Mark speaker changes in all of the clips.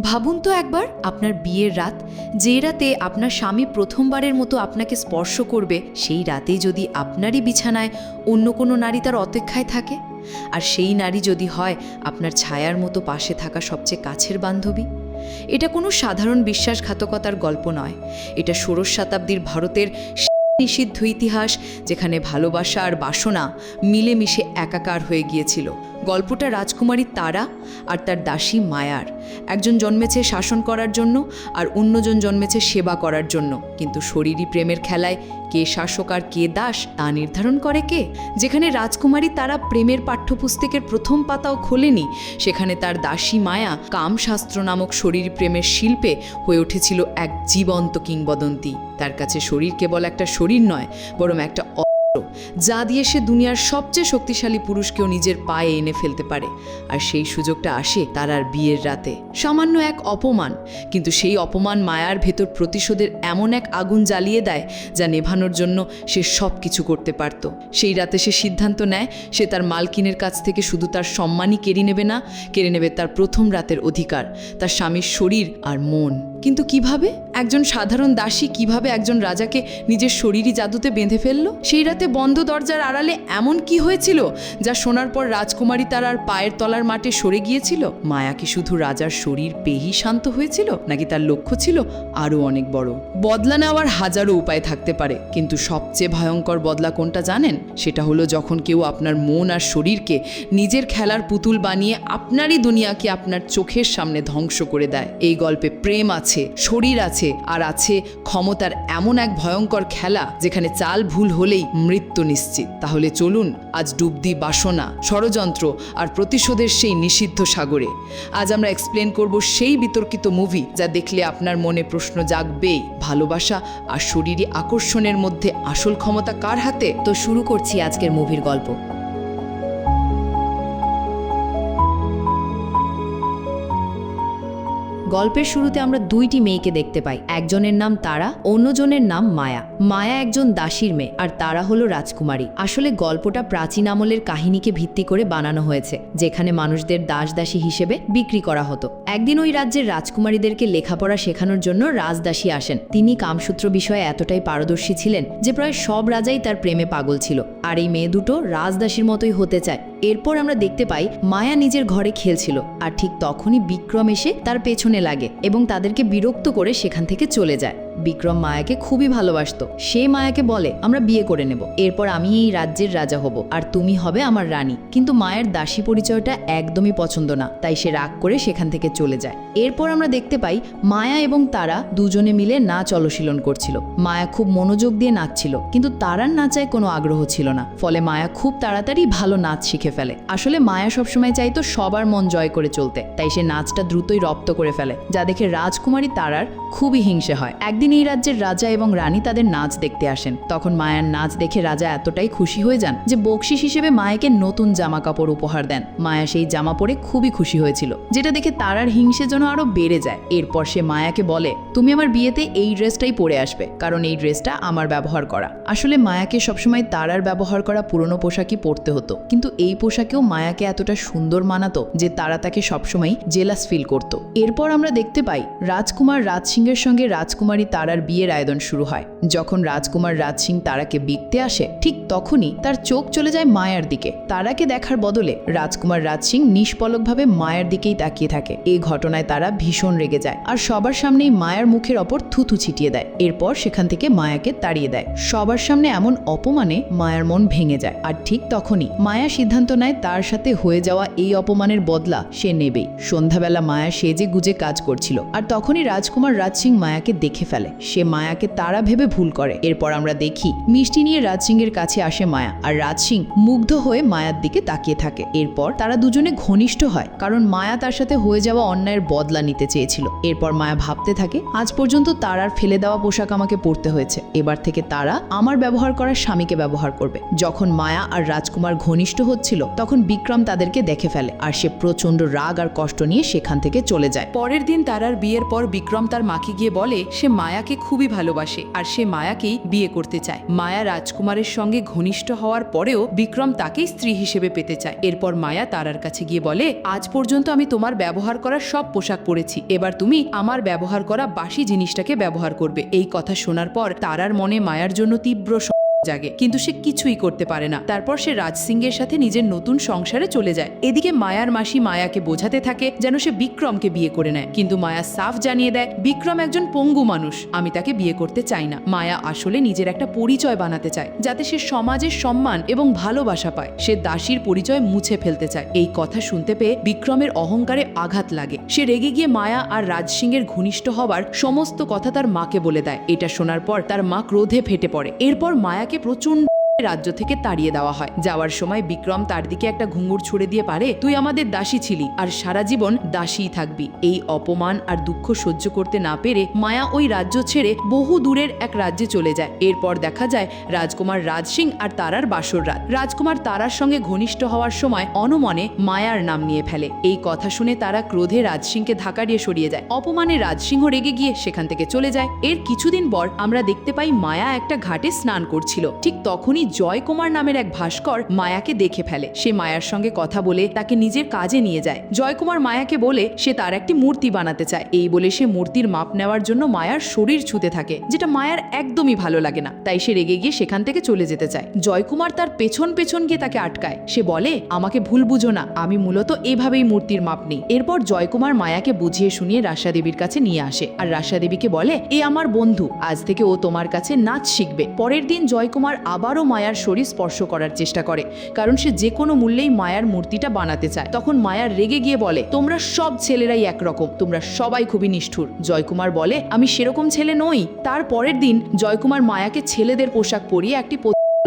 Speaker 1: ভাবুন তো একবার আপনার বিয়ের রাত, যে রাতে আপনার স্বামী প্রথমবারের মতো আপনাকে স্পর্শ করবে, সেই রাতেই যদি আপনারই বিছানায় অন্য কোনো নারী তার অপেক্ষায় থাকে। আর সেই নারী যদি হয় আপনার ছায়ার মতো পাশে থাকা সবচেয়ে কাছের বান্ধবী। এটা কোনো সাধারণ বিশ্বাসঘাতকতার গল্প নয়। এটা ষোড়শ শতাব্দীর ভারতের নিষিদ্ধ ইতিহাস, যেখানে ভালোবাসা আর বাসনা মিলেমিশে একাকার হয়ে গিয়েছিল। গল্পটা রাজকুমারী তারা আর তার দাসী মায়ার। একজন জন্মেছে শাসন করার জন্য আর অন্যজন জন্মেছে সেবা করার জন্য। কিন্তু শরীরী প্রেমের খেলায় কে শাসক আর কে দাস তা নির্ধারণ করে কে? যেখানে রাজকুমারী তারা প্রেমের পাঠ্যপুস্তকের প্রথম পাতাও খোলেনি, সেখানে তার দাসী মায়া কামশাস্ত্র নামক শরীর প্রেমের শিল্পে হয়ে উঠেছিল এক জীবন্ত কিংবদন্তি। তার কাছে শরীর কেবল একটা শরীর নয়, বরং একটা যা দিয়ে সে দুনিয়ার সবচেয়ে শক্তিশালী পুরুষকেও নিজের পায়ে এনে ফেলতে পারে। আর সেই সুযোগটা আসে তার আর বিয়ের রাতে। সামান্য এক অপমান, কিন্তু সেই অপমান মায়ার ভেতর প্রতিশোধের এমন এক আগুন জ্বালিয়ে দেয়, যা নেভানোর জন্য সে সব কিছু করতে পারত। সেই রাতে সে সিদ্ধান্ত নেয়, সে তার মালকিনের কাছ থেকে শুধু তার সম্মানই কেড়ে নেবে না, কেড়ে নেবে তার প্রথম রাতের অধিকার, তার স্বামীর শরীর আর মন। কিন্তু কীভাবে? একজন সাধারণ দাসী কীভাবে একজন রাজাকে নিজের শরীরই জাদুতে বেঁধে ফেলল? সেই রাতে বন্ধ দরজার আড়ালে এমন কি হয়েছিল যা শোনার পর রাজকুমারী তার আর পায়ের তলার মাঠে সরে গিয়েছিল? মায়া কি শুধু রাজার শরীর পেহি শান্ত হয়েছিল, নাকি তার লক্ষ্য ছিল আরও অনেক বড়? বদলা নেওয়ার হাজারো উপায় থাকতে পারে, কিন্তু সবচেয়ে ভয়ঙ্কর বদলা কোনটা জানেন? সেটা হলো যখন কেউ আপনার মন আর শরীরকে নিজের খেলার পুতুল বানিয়ে আপনারই দুনিয়াকে আপনার চোখের সামনে ধ্বংস করে দেয়। এই গল্পে প্রেম আছে, শরীর আছে আর আছে ক্ষমতার এমন এক ভয়ঙ্কর খেলা যেখানে চাল ভুল হলেই মৃত্যু নিশ্চিত। তাহলে চলুন, আজ ডুব দিই বাসনা, ষড়যন্ত্র আর প্রতিশোধের সেই নিষিদ্ধ সাগরে। আজ আমরা এক্সপ্লেন করব সেই বিতর্কিত মুভি যা দেখলে আপনার মনে প্রশ্ন জাগবেই ভালোবাসা আর শরীরী আকর্ষণের মধ্যে আসল ক্ষমতা কার হাতে?
Speaker 2: তো শুরু করছি আজকের মুভির গল্প। গল্পের শুরুতে আমরা দুইটি মেয়েকে দেখতে পাই। একজনের নাম তারা, অন্যজনের নাম মায়া। মায়া একজন দাসীর মেয়ে, আর তারা হলো রাজকুমারী। আসলে গল্পটা প্রাচীন আমলের কাহিনীকে ভিত্তি করে বানানো হয়েছে, যেখানে মানুষদের দাস দাসী হিসেবে বিক্রি করা হতো। একদিন ওই রাজ্যের রাজকুমারীদেরকে লেখাপড়া শেখানোর জন্য রাজদাসী আসেন। তিনি কামসূত্র বিষয়ে এতটাই পারদর্শী ছিলেন যে প্রায় সব রাজাই তার প্রেমে পাগল ছিল। আর এই মেয়ে দুটো রাজদাসীর মতোই হতে চায়। এরপর আমরা দেখতে পাই মায়া নিজের ঘরে খেলছিল, আর ঠিক তখনই বিক্রম এসে তার পেছনে লাগে এবং তাদেরকে বিরক্ত করে সেখান থেকে চলে যায়। বিক্রম মায়াকে খুবই ভালোবাসতো। সে মায়াকে বলে, আমরা বিয়ে করে নেব। এরপর আমি এই রাজ্যের রাজা হব, আর তুমি হবে আমার রানী। কিন্তু মায়ের দাসী পরিচয়টা একদমই পছন্দ না, তাই সে রাগ করে সেখান থেকে চলে যায়। এরপর আমরা দেখতে পাই, মায়া এবং তারা দুজনে মিলে নাচ অনুশীলন করছিল। মায়া খুব মনোযোগ দিয়ে নাচছিল, কিন্তু তারার নাচায় কোনো আগ্রহ ছিল না। ফলে মায়া খুব তাড়াতাড়ি ভালো নাচ শিখে ফেলে। আসলে মায়া সবসময় চাইতো সবার মন জয় করে চলতে, তাই সে নাচটা দ্রুতই রপ্ত করে ফেলে, যা দেখে রাজকুমারী তারার খুবই হিংসে হয়। একদিন এই রাজ্যের রাজা এবং রানী তাদের নাচ দেখতে আসেন। তখন মায়ার নাচ দেখে রাজা এতটাই খুশি হয়ে যান যে বকশিস হিসেবে মায়াকে নতুন জামা কাপড় উপহার দেন। মায়া সেই জামা পরে খুবই খুশি হয়েছিল, যেটা দেখে তারার হিংসে যেন আরও বেড়ে যায়। এরপর সে মায়াকে বলে, তুমি আমার বিয়েতে এই ড্রেসটাই পরে আসবে, কারণ এই ড্রেসটা আমার ব্যবহার করা। আসলে মায়াকে সবসময় তারার ব্যবহার করা পুরনো পোশাকই পরতে হতো, কিন্তু এই পোশাকেও মায়াকে এতটা সুন্দর মানাতো যে তারা তাকে সবসময় জেলাস ফিল করত। এরপর আমরা দেখতে পাই, রাজকুমার রাজ সিংয়ের সঙ্গে রাজকুমারী তারার বিয়ের আয়োজন শুরু হয়। যখন রাজকুমার রাজ সিং তারাকে বিকতে আসে, ঠিক তখনই তার চোখ চলে যায় মায়ার দিকে। তারাকে দেখার বদলে রাজকুমার রাজ সিং নিষ্পলকভাবে মায়ার দিকেই তাকিয়ে থাকে। এই ঘটনায় তারা ভীষণ রেগে যায় আর সবার সামনেই মায়ার মুখের ওপর থুথু ছিটিয়ে দেয়। এরপর সেখান থেকে মায়াকে তাড়িয়ে দেয়। সবার সামনে এমন অপমানে মায়ার মন ভেঙে যায়। আর ঠিক তখনই মায়া সিদ্ধান্ত নেয় তার সাথে হয়ে যাওয়া এই অপমানের বদলা সে নেবেই। সন্ধ্যাবেলা মায়া সেজে গুজে কাজ করছিল। আর তখনই রাজকুমার রাজ সিং মায়াকে দেখে ফেলে। সে মায়াকে তারা ভেবে ভুল করে। এরপর আমরা দেখি, মিষ্টি নিয়ে রাজ সিং এর কাছে আসে মায়া, আর রাজ সিং মুগ্ধ হয়ে মায়ার দিকে তাকিয়ে থাকে। এরপর তারা দুজনে ঘনিষ্ঠ হয়, কারণ মায়া তার সাথে হয়ে যাওয়া অন্যায়ের বদলা নিতে চেয়েছিল। এরপর মায়া ভাবতে থাকে, আজ পর্যন্ত তারার ফেলে দেওয়া পোশাক আমাকে পরতে হয়েছে। এবার থেকে তারা আমার ব্যবহার করা স্বামীকে ব্যবহার করবে। যখন মায়া আর রাজকুমার ঘনিষ্ঠ হচ্ছিল, তখন বিক্রম তাদেরকে দেখে ফেলে, আর সে প্রচণ্ড রাগ আর কষ্ট নিয়ে সেখান থেকে চলে যায়।
Speaker 3: পরের দিন তারার বিয়ের পর বিক্রম তার মাকে গিয়ে বলে, সে মায়া
Speaker 1: মায়াকে খুবই ভালোবাসে আর সে মায়াকেই বিয়ে করতে চায়। মায়া রাজকুমারের সঙ্গে ঘনিষ্ঠ হওয়ার পরেও বিক্রম তাকেই স্ত্রী হিসেবে পেতে চায়। এরপর মায়া তারার কাছে গিয়ে বলে, আজ পর্যন্ত আমি তোমার ব্যবহার করা সব পোশাক পরেছি। এবার তুমি আমার ব্যবহার করা বাসি জিনিসটাকে ব্যবহার করবে। এই কথা শোনার পর তারার মনে মায়ার জন্য তীব্র জাগে, কিন্তু সে কিছুই করতে পারে না। তারপর সে রাজ সিংয়ের সাথে নিজের নতুন সংসারে চলে যায়। এদিকে মায়ার মাসি মায়াকে বোঝাতে থাকে যেন সে বিক্রমকে বিয়ে করে নেয়। কিন্তু মায়া সাফ জানিয়ে দেয়, বিক্রম একজন পঙ্গু মানুষ, আমি তাকে বিয়ে করতে চাই না। মায়া আসলে নিজের একটা পরিচয় বানাতে চায়, যাতে সে সমাজের সম্মান এবং ভালোবাসা পায়। সে দাসীর পরিচয় মুছে ফেলতে চায়। এই কথা শুনতে পেয়ে বিক্রমের অহংকারে আঘাত লাগে। সে রেগে গিয়ে মায়া আর রাজ সিংয়ের ঘনিষ্ঠ হবার সমস্ত কথা তার মাকে বলে দেয়। এটা শোনার পর তার মা ক্রোধে ফেটে পড়ে। এরপর মায়াকে প্রচণ্ড রাজ্য থেকে তাড়িয়ে দেওয়া হয়। যাওয়ার সময় বিক্রম তার দিকে একটা ঘুঙুর ছুড়ে দিয়ে পারে, তুই আমাদের দাসী ছিলি আর সারা জীবন দাসীই থাকবি। এই অপমান আর দুঃখ সহ্য করতে না পেরে মায়া ওই রাজ্য ছেড়ে বহু দূরের এক রাজ্যে চলে যায়। এরপর দেখা যায় রাজকুমার রাজ সিং আর তারার বাসর রাত। রাজকুমার তারার সঙ্গে ঘনিষ্ঠ হওয়ার সময় অনমনে মায়ার নাম নিয়ে ফেলে। এই কথা শুনে তারা ক্রোধে রাজ সিংকে ধাক্কা দিয়ে সরিয়ে যায়। অপমানে রাজসিংহ রেগে গিয়ে সেখান থেকে চলে যায়। এর কিছুদিন পর আমরা দেখতে পাই মায়া একটা ঘাটে স্নান করছিল। ঠিক তখনই জয়কুমার নামের এক ভাস্কর মায়াকে দেখে ফেলে। সে মায়ার সঙ্গে কথা বলে তাকে নিজের কাজে নিয়ে যায়। জয়কুমার মায়াকে বলে সে তার একটি মূর্তি বানাতে চায়। এই বলে সে মূর্তির মাপ নেওয়ার জন্য মায়ার শরীর ছুতে থাকে, যেটা মায়ার একদমই ভালো লাগে না। তাই সে রেগে গিয়ে সেখান থেকে চলে যেতে চায়। জয়কুমার তার পেছন পেছন গিয়ে তাকে আটকায়। সে বলে, আমাকে ভুল বুঝো না। আমি মূলত এভাবেই মূর্তির মাপ নিই। এরপর জয়কুমার মায়াকে বুঝিয়ে শুনিয়ে রাশা দেবীর কাছে নিয়ে আসে। আর রাশা দেবীকে বলে, এ আমার বন্ধু। আজ থেকে ও তোমার কাছে নাচ শিখবে। পরের দিন জয়কুমার আবারও মায়ার শরীর স্পর্শ করার চেষ্টা করে, কারণ সে যে কোনো মূল্যেই মায়ার মূর্তিটা বানাতে চায়। তখন মায়ার রেগে গিয়ে বলে, তোমরা সব ছেলেরাই একরকম, তোমরা সবাই খুবই নিষ্ঠুর। জয়কুমার বলে, আমি সেরকম ছেলে নই। তার পরের দিন জয়কুমার মায়াকে ছেলেদের পোশাক পরিয়ে একটি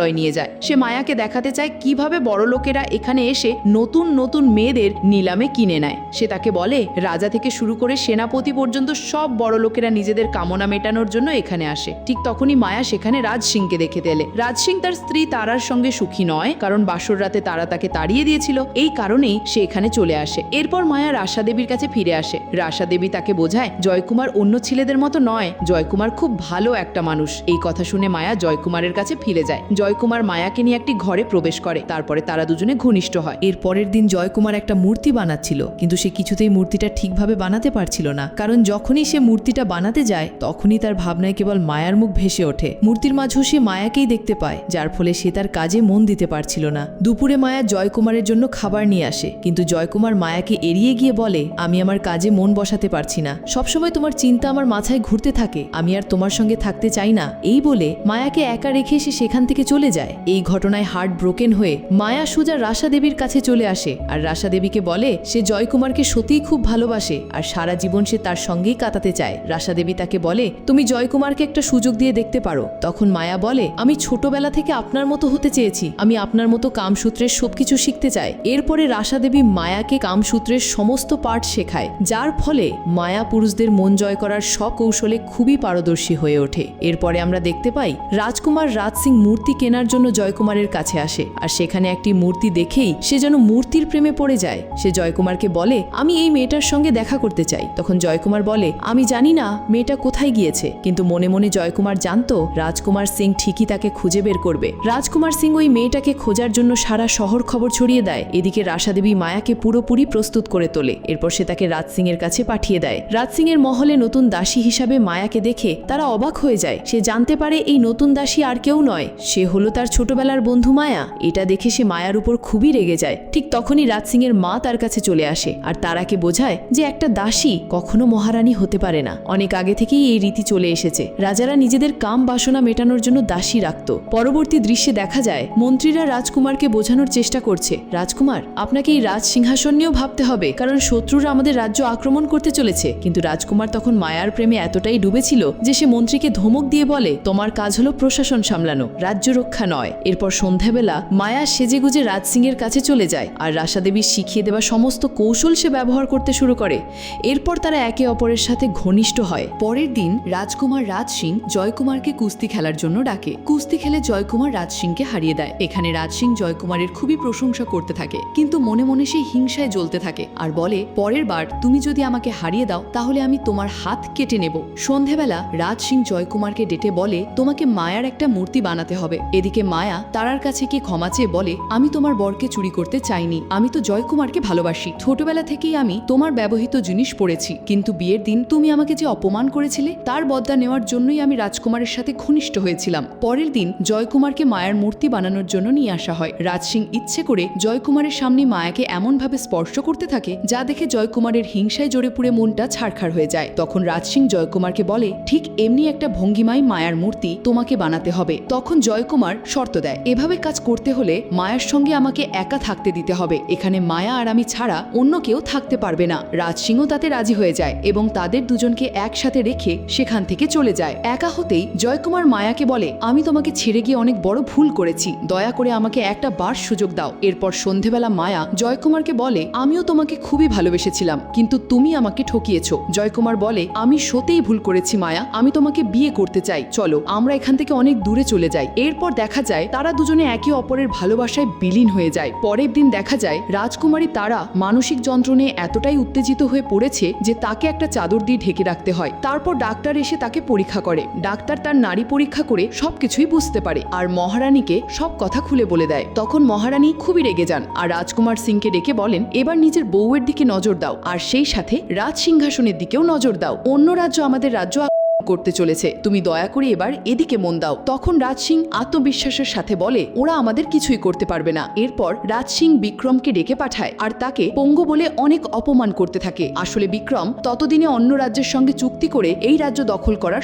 Speaker 1: নিয়ে যায়। সে মায়াকে দেখাতে চায় কীভাবে বড় লোকেরা এখানে এসে নতুন নতুন মেয়েদের নিলামে কিনে নেয়। সে তাকে বলে, রাজা থেকে শুরু করে সেনাপতি পর্যন্ত সব বড় লোকেরা নিজেদের কামনা মেটানোর জন্য এখানে আসে। ঠিক তখনই মায়া সেখানে রাজ সিংকে দেখে দিলে রাজ সিং তার স্ত্রী তারার সঙ্গে সুখী নয়, কারণ বাসর রাতে তারা তাকে তাড়িয়ে দিয়েছিল। এই কারণেই সে এখানে চলে আসে। এরপর মায়া রাশা দেবীর কাছে ফিরে আসে। রাশা দেবী তাকে বোঝায়, জয়কুমার অন্য ছেলেদের মতো নয়, জয়কুমার খুব ভালো একটা মানুষ। এই কথা শুনে মায়া জয়কুমারের কাছে ফিরে যায়। জয়কুমার মায়াকে নিয়ে একটি ঘরে প্রবেশ করে। তারপরে তারা দুজনে ঘনিষ্ঠ হয়।
Speaker 3: এর পরের দিন জয়কুমার একটা মূর্তি বানাচ্ছিল, কিন্তু সে কিছুতেই মূর্তিটা ঠিকভাবে বানাতে পারছিল না। কারণ যখনই সে মূর্তিটা বানাতে যায়, তখনই তার ভাবনায় কেবল মায়ার মুখ ভেসে ওঠে। মূর্তির মাঝেও সে মায়াকেই দেখতে পায়, যার ফলে সে তার কাজে মন দিতে পারছিল না। দুপুরে মায়া জয়কুমারের জন্য খাবার নিয়ে আসে, কিন্তু জয়কুমার মায়াকে এড়িয়ে গিয়ে বলে, আমি আমার কাজে মন বসাতে পারছি না। সবসময় তোমার চিন্তা আমার মাথায় ঘুরতে থাকে। আমি আর তোমার সঙ্গে থাকতে চাই না। এই বলে মায়াকে একা রেখে সে সেখান থেকে চলে যায়। এই ঘটনায় হার্ট ব্রোকেন হয়ে মায়া সুজা রাশা দেবীর কাছে চলে আসে আর রাশা দেবীকে বলে, সে জয়কুমারকে সত্যিই খুব ভালোবাসে আর সারা জীবন সে তার সঙ্গেই কাটাতে চায়। রাশা দেবী তাকে বলে, তুমি জয়কুমারকে একটা সুযোগ দিয়ে দেখতে পারো। তখন মায়া বলে, আমি ছোটবেলা থেকে আপনার মতো হতে চেয়েছি। আমি আপনার মতো কামসূত্রের সবকিছু শিখতে চাই। এরপরে রাশা দেবী মায়াকে কামসূত্রের সমস্ত পাঠ শেখায়, যার ফলে মায়া পুরুষদের মন জয় করার সব কৌশলে খুবই পারদর্শী হয়ে ওঠে। এরপরে আমরা দেখতে পাই, রাজকুমার রাজ সিং মূর্তি কেনার জন্য জয়কুমারের কাছে আসে। আর সেখানে একটি মূর্তি দেখেই সে যেন মূর্তির প্রেমে পড়ে যায়। সে জয়কুমারকে বলে, আমি এই মেয়েটার সঙ্গে দেখা করতে চাই। তখন জয়কুমার বলে, আমি জানি না মেয়েটা কোথায় গিয়েছে। কিন্তু মনে মনে জয়কুমার জানতো, রাজকুমার সিং ঠিকই তাকে খুঁজে বের করবে। রাজকুমার সিং ওই মেয়েটাকে খোঁজার জন্য সারা শহর খবর ছড়িয়ে দেয়। এদিকে রাশাদেবী মায়াকে পুরোপুরি প্রস্তুত করে তোলে। এরপর সে তাকে রাজ সিং এর কাছে পাঠিয়ে দেয়। রাজ সিং এর মহলে নতুন দাসী হিসাবে মায়াকে দেখে তারা অবাক হয়ে যায়। সে জানতে পারে, এই নতুন দাসী আর কেউ নয়। সে হলো তার ছোটবেলার বন্ধু মায়া। এটা দেখে সে মায়ার উপর খুবই রেগে যায়। ঠিক তখনই রাজ সিং এর মা তার কাছে চলে আসে আর তারাকে বোঝায় যে একটা দাসী কখনো মহারানী হতে পারে না। অনেক আগে থেকেই এই রীতি চলে এসেছে। রাজারা নিজেদের কাম বাসনা মেটানোর জন্য দাসী রাখত। পরবর্তী দৃশ্যে দেখা যায়, মন্ত্রীরা রাজকুমারকে বোঝানোর চেষ্টা করছে। রাজকুমার, আপনাকে এই রাজ সিংহাসন নিয়েও ভাবতে হবে, কারণ শত্রুরা আমাদের রাজ্য আক্রমণ করতে চলেছে। কিন্তু রাজকুমার তখন মায়ার প্রেমে এতটাই ডুবেছিল যে সে মন্ত্রীকে ধমক দিয়ে বলে, তোমার কাজ হলো প্রশাসন সামলানো। রাজ্য রক্ষা নয়। এরপর সন্ধ্যাবেলা মায়া সেজেগুজে রাজ সিংয়ের কাছে চলে যায় আর রাশা দেবীর শিখিয়ে দেওয়া সমস্ত কৌশল সে ব্যবহার করতে শুরু করে। এরপর তারা একে অপরের সাথে ঘনিষ্ঠ হয়।
Speaker 1: পরের দিন রাজকুমার রাজ সিং জয়কুমারকে কুস্তি খেলার জন্য ডাকে। কুস্তি খেলে জয়কুমার রাজ সিংকে হারিয়ে দেয়। এখানে রাজ সিং জয়কুমারের খুবই প্রশংসা করতে থাকে। কিন্তু মনে মনে সে হিংসায় জ্বলতে থাকে আর বলে, পরের বার তুমি যদি আমাকে হারিয়ে দাও, তাহলে আমি তোমার হাত কেটে নেব। সন্ধেবেলা রাজ সিং জয়কুমারকে ডেটে বলে, তোমাকে মায়ার একটা মূর্তি বানাতে হবে। এদিকে মায়া তারার কাছে কি ক্ষমা চেয়ে বলে, আমি তোমার বরকে চুরি করতে চাইনি। আমি তো জয়কুমারকে ভালোবাসি। ছোটবেলা থেকেই আমি তোমার ব্যবহৃত জিনিস পড়েছি। কিন্তু বিয়ের দিন তুমি আমাকে যে অপমান করেছিলে, তার বদলা নেওয়ার জন্যই আমি রাজকুমারের সাথে ঘনিষ্ঠ হয়েছিলাম। পরের দিন জয়কুমারকে মায়ের মূর্তি বানানোর জন্য নিয়ে আসা হয়। রাজ সিং ইচ্ছে করে জয়কুমারের সামনে মায়াকে এমনভাবে স্পর্শ করতে থাকে, যা দেখে জয়কুমারের হিংসায় জোরে পুড়ে মনটা ছাড়খাড় হয়ে যায়। তখন রাজ সিং জয়কুমারকে বলে, ঠিক এমনি একটা ভঙ্গিমায় মায়ার মূর্তি তোমাকে বানাতে হবে। তখন জয়কুমার শর্ত দেয়, এভাবে কাজ করতে হলে মায়ার সঙ্গে আমাকে একা থাকতে দিতে হবে। এখানে মায়া আর আমি ছাড়া অন্য কেউ থাকতে পারবে না। রাজ সিংও তাতে রাজি হয়ে যায় এবং তাদের দুজনকে একসাথে রেখে সেখান থেকে চলে যায়। একা হতেই জয়কুমার মায়াকে বলে, আমি তোমাকে ছেড়ে গিয়ে অনেক বড় ভুল করেছি। দয়া করে আমাকে একটা বার সুযোগ দাও। এরপর সন্ধেবেলা মায়া জয়কুমারকে বলে, আমিও তোমাকে খুবই ভালোবেসেছিলাম, কিন্তু তুমি আমাকে ঠকিয়েছ। জয়কুমার বলে, আমি সতেই ভুল করেছি মায়া। আমি তোমাকে বিয়ে করতে চাই। চলো, আমরা এখান থেকে অনেক দূরে চলে যাই। এরপর দেখা যায়, তারা দুজনে একে অপরের ভালোবাসায় বিলীন হয়ে যায়। পরের দিন দেখা যায়, রাজকুমারী তারা মানসিক যন্ত্রণে এতটাই উত্তেজিত হয়ে পড়েছে যে তাকে একটা চাদর দিয়ে ঢেকে রাখতে হয়। তারপর ডাক্তার এসে তাকে পরীক্ষা করে। ডাক্তার তার নারী পরীক্ষা করে সবকিছুই বুঝতে পারে আর মহারানীকে সব কথা খুলে বলে দেয়। তখন মহারানী খুবই রেগে যান আর রাজকুমার সিংকে ডেকে বলেন, এবার নিজের বউয়ের দিকে নজর দাও আর সেই সাথে রাজ সিংহাসনের দিকেও নজর দাও। অন্য রাজ্য আমাদের রাজ্য করতে চলেছে। তুমি দয়া করে এবার এদিকে মন দাও। তখন রাজ সিং আত্মবিশ্বাসের সাথে বলে, ওরা আমাদের কিছুই করতে পারবে না। এরপর রাজ সিং বিক্রমকে ডেকে পাঠায় আর তাকে পঙ্গু বলে অনেক অপমান করতে থাকে। আসলে বিক্রম ততদিনে অন্য রাজ্যের সঙ্গে চুক্তি করে এই রাজ্য দখল করার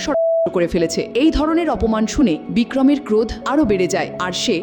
Speaker 1: করে ফেলেছে। এই ধরনের অপমান শুনে বিক্রমের ক্রোধ আরও বেড়ে যায় আর সে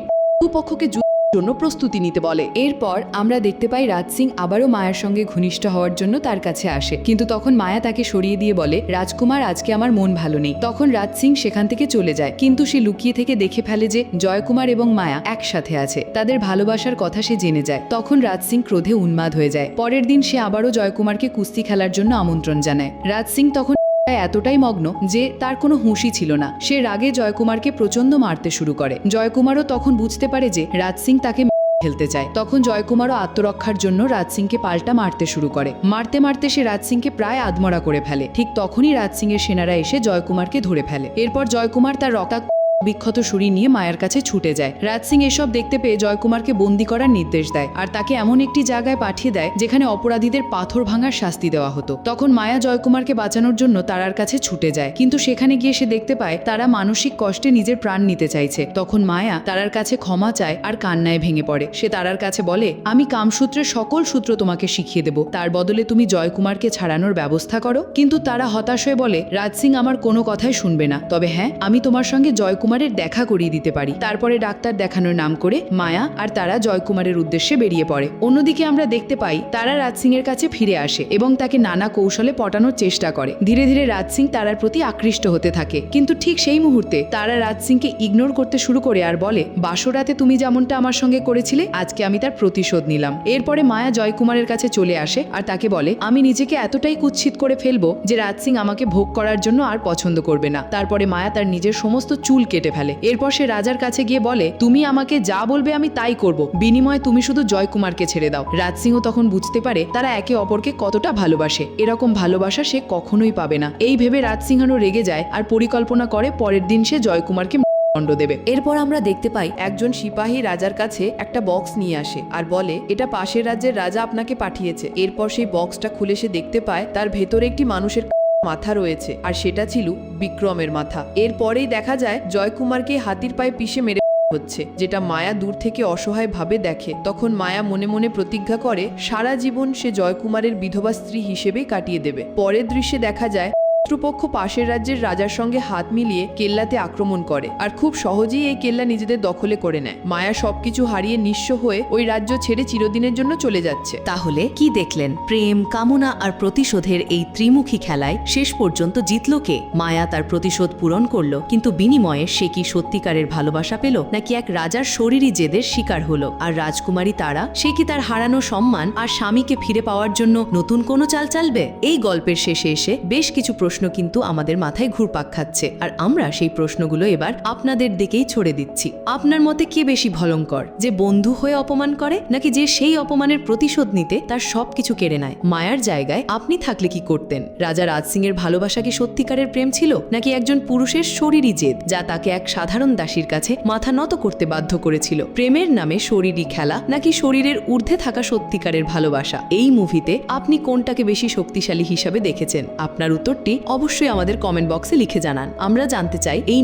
Speaker 1: দুপক্ষকে যুদ্ধের জন্য প্রস্তুতি নিতে বলে। এরপর আমরা দেখতে পাই রাজ সিং আবারও মায়ের সঙ্গে ঘনিষ্ঠ হওয়ার জন্য তার কাছে আসে। কিন্তু তখন মায়া তাকে সরিয়ে দিয়ে বলে, রাজকুমার, আজকে আমার মন ভালো নেই। তখন রাজ সিং সেখান থেকে চলে যায়। কিন্তু সে লুকিয়ে থেকে দেখে ফেলে যে জয়কুমার এবং মায়া একসাথে আছে। তাদের ভালোবাসার কথা সে জেনে যায়। তখন রাজ সিং ক্রোধে উন্মাদ হয়ে যায়। পরের দিন সে আবারও জয়কুমারকে কুস্তি খেলার জন্য আমন্ত্রণ জানায়। রাজ সিং তখন এতটাই মগ্ন যে তার কোনো হুঁশই ছিল না। সে রাগে জয়কুমারকে প্রচণ্ড মারতে শুরু করে। জয়কুমারও তখন বুঝতে পারে যে রাজ সিং তাকে খেলতে চায়। তখন জয়কুমারও আত্মরক্ষার জন্য রাজ সিংকে পাল্টা মারতে শুরু করে। মারতে মারতে সে রাজ সিংকে প্রায় আদমরা করে ফেলে। ঠিক তখনই রাজ সিং এর সেনারা এসে জয়কুমারকে ধরে ফেলে। এরপর জয়কুমার তার রক্তাক্ত বিক্ষত ছুরি নিয়ে মায়ের কাছে ছুটে যায়। রাজ সিং এসব দেখতে পেয়ে জয়কুমারকে বন্দি করার নির্দেশ দেয় আর তাকে এমন একটি জায়গায় পাঠিয়ে দেয় যেখানে অপরাধীদের পাথর ভাঙার শাস্তি দেওয়া হতো। তখন মায়া জয়কুমারকে বাঁচানোর জন্য তারার কাছে ছুটে যায়। কিন্তু সেখানে গিয়ে সে দেখতে পায় তারা মানসিক কষ্টে নিজের প্রাণ নিতে চাইছে। তখন মায়া তারার কাছে ক্ষমা চায় আর কান্নায় ভেঙে পড়ে। সে তারার কাছে বলে, আমি কামসূত্রের সকল সূত্র তোমাকে শিখিয়ে দেব। তার বদলে তুমি জয়কুমারকে ছাড়ানোর ব্যবস্থা করো। কিন্তু তারা হতাশ হয়ে বলে, রাজ সিং আমার কোনো কথাই শুনবে না। তবে হ্যাঁ আমি তোমার সঙ্গে জয়কুমারের দেখা করিয়ে দিতে পারি। তারপরে ডাক্তার দেখানোর নাম করে মায়া আর তারা জয়কুমারের উদ্দেশ্যে বেরিয়ে পড়ে। অন্যদিকে আমরা দেখতে পাই, তারা রাজ সিং এর কাছে ফিরে আসে এবং তাকে নানা কৌশলে পটানোর চেষ্টা করে। ধীরে ধীরে রাজ সিং তারার প্রতি আকৃষ্ট হতে থাকে। কিন্তু ঠিক সেই মুহূর্তে তারা রাজ সিংকে ইগনোর করতে শুরু করে আর বলে বাসরাতে তুমি যেমনটা আমার সঙ্গে করেছিলে, আজকে আমি তার প্রতিশোধ নিলাম। এরপরে মায়া জয়কুমারের কাছে চলে আসে আর তাকে বলে, আমি নিজেকে এতটাই কুৎসিত করে ফেলব যে রাজ সিং আমাকে ভোগ করার জন্য আর পছন্দ করবে না। তারপরে মায়া তার নিজের সমস্ত চুল কেটে ফেলে। এরপর সে রাজার কাছে গিয়ে বলে, তুমি আমাকে যা বলবে আমি তাই করব। বিনিময়ে তুমি শুধু জয়কুমারকে ছেড়ে দাও। রাজ সিংও তখন বুঝতে পারে তারা একে অপরকে কতটা ভালোবাসে। এরকম ভালোবাসা সে কখনোই পাবে না। এই ভেবে রাজ সিংহানো রেগে যায় আর পরিকল্পনা করে পরের দিন সে জয়কুমারকে দণ্ড দেবে। এরপর আমরা দেখতে পাই একজন সিপাহী রাজার কাছে একটা বক্স নিয়ে আসে আর বলে, এটা পাশের রাজ্যের রাজা আপনাকে পাঠিয়েছে। এরপর সেই বক্সটা খুলে সে দেখতে পায় তার ভেতরে একটি মানুষের মাথা রয়েছে, আর সেটা ছিল বিক্রমের মাথা। এরপরেই দেখা যায়, জয়কুমারকে হাতির পায়ে পিষে মেরে হচ্ছে, যেটা মায়া দূর থেকে অসহায় ভাবে দেখে। তখন মায়া মনে মনে প্রতিজ্ঞা করে, সারা জীবন সে জয়কুমারের বিধবা স্ত্রী হিসেবেই কাটিয়ে দেবে। পরের দৃশ্যে দেখা যায়
Speaker 3: শত্রুপক্ষ পাশের রাজ্যের রাজার সঙ্গে হাত মিলিয়ে কেল্লাতে আক্রমণ করে। আর খুব সহজেই এই কেল্লা নিজেদের দখলে করে নেয়। মায়া সবকিছু হারিয়ে নিঃস্ব হয়ে ওই রাজ্য ছেড়ে চিরদিনের জন্য চলে যাচ্ছে।
Speaker 1: তাহলে কি দেখলেন? প্রেম, কামনা আর প্রতিশোধের এই ত্রিমুখী খেলায় শেষ পর্যন্ত জিতল কে? মায়া তার প্রতিশোধ পূরণ করল, কিন্তু বিনিময়ে সে কি সত্যিকারের ভালোবাসা পেল, নাকি এক রাজার শরীরই জেদের শিকার হলো? আর রাজকুমারী তারা, সে কি তার হারানো সম্মান আর স্বামীকে ফিরে পাওয়ার জন্য নতুন কোনো চাল চালবে? এই গল্পের শেষে এসে বেশ কিছু প্রশ্ন কিন্তু আমাদের মাথায় ঘুরপাক খাচ্ছে। আর আমরা সেই প্রশ্নগুলো এবার আপনাদের দিকেই ছড়ে দিচ্ছি। আপনার মতে কে বেশি ভয়ঙ্কর? যে বন্ধু হয়ে অপমান করে, নাকি যে সেই অপমানের প্রতিশোধ নিতে তার সবকিছু কেড়ে নেয়? মায়ার জায়গায় আপনি থাকলে কি করতেন? রাজা রাজ সিং এর ভালোবাসা কি সত্যিকারের প্রেম ছিল? নাকি একজন পুরুষের শরীরই জেদ, যা তাকে এক সাধারণ দাসীর কাছে মাথা নত করতে বাধ্য করেছিল? প্রেমের নামে শরীরই খেলা, নাকি শরীরের ঊর্ধ্বে থাকা সত্যিকারের ভালোবাসা? এই মুভিতে আপনি কোনটাকে বেশি শক্তিশালী হিসাবে দেখেছেন? আপনার উত্তরটি অবশ্যই আমাদের কমেন্ট বক্সে লিখে জানান। আমরা জানতে চাই, এই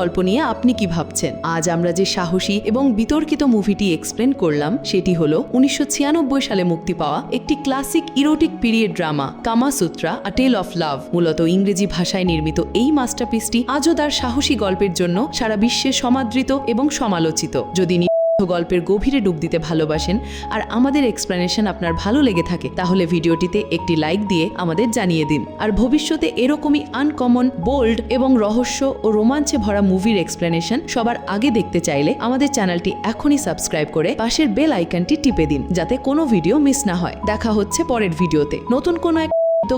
Speaker 1: গল্প নিয়ে আপনি কি ভাবছেন? আজ আমরা যে সাহসী এবং বিতর্কিত মুভিটি এক্সপ্লেন করলাম, সেটি হলো উনিশশো সালে মুক্তি পাওয়া একটি classic erotic period drama Kamasutra a tale of love মূলত ইংরেজি ভাষায় নির্মিত এই মাস্টারপিসটি আজও তার সাহসী গল্পের জন্য সারা বিশ্বে সমাদৃত এবং সমালোচিত। যদি গল্পের গভীরে ডুব দিতে ভালোবাসেন আর আমাদের এক্সপ্লেনেশন আপনার ভালো লেগে থাকে, তাহলে ভিডিওটিতে একটি লাইক দিয়ে আমাদের জানিয়ে দিন। আর ভবিষ্যতে এরকমই আনকমন বোল্ড এবং রহস্য ও রোমাঞ্চে ভরা মুভির এক্সপ্লেনেশন সবার আগে দেখতে চাইলে আমাদের চ্যানেলটি এখনই সাবস্ক্রাইব করে পাশের বেল আইকনটি টিপে দিন, যাতে কোনো ভিডিও মিস না হয়। দেখা হচ্ছে পরের ভিডিওতে। নতুন কোনো এক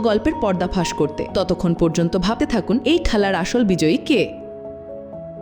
Speaker 1: গল্পের পর্দা ফাঁস করতে। ততক্ষণ পর্যন্ত ভাবতে থাকুন, এই খেলার আসল বিজয়ী কে?